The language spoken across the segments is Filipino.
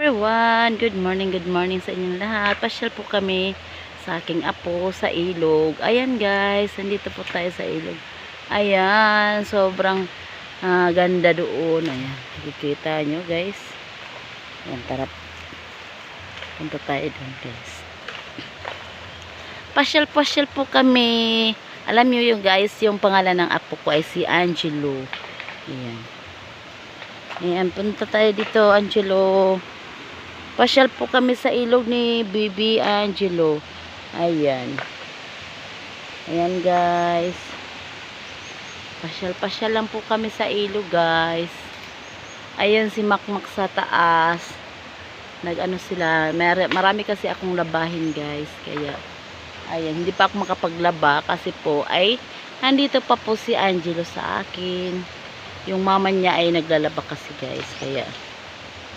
everyone, good morning, good morning sa inyong lahat. Pasyal po kami sa aking apo sa ilog. Ayan guys, nandito po tayo sa ilog. Ayan, sobrang ah, ganda doon. Ayan, nakikita nyo guys. Ayan, tara. Punta tayo doon guys. Pasyal-pasyal po kami. Alam nyo yung guys, yung pangalan ng apo ko ay si Angelo. Ayan. Ayan, punta tayo dito, Angelo. Pasyal po kami sa ilog ni Bibi Angelo. Ayan. Ayan, guys. Pasyal-pasyal lang po kami sa ilog, guys. Ayan si Makmak sa taas. Nag-ano sila. Mar marami kasi akong labahin, guys. Kaya, ayan. Hindi pa ako makapaglaba kasi po ay nandito pa po si Angelo sa akin yung mama niya ay naglalaba kasi guys kaya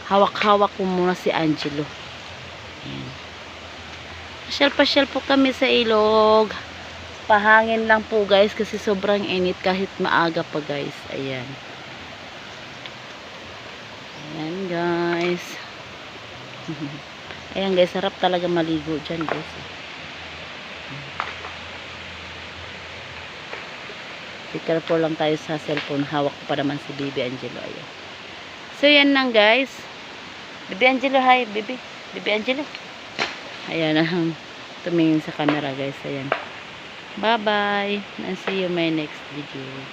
hawak-hawak ko muna si Angelo Ayan. pasyal-pasyal po kami sa ilog pahangin lang po guys kasi sobrang init kahit maaga pa guys ayan ayan guys ayan guys sarap talaga maligo dyan guys Be careful lang tayo sa cellphone. Hawak pa naman si Bibi Angelo. Ayan. So, yan lang guys. Bibi Angelo, hi. Bibi. Bibi Angelo. Ayan ang tumingin sa camera guys. Ayan. Bye-bye. And see you my next video.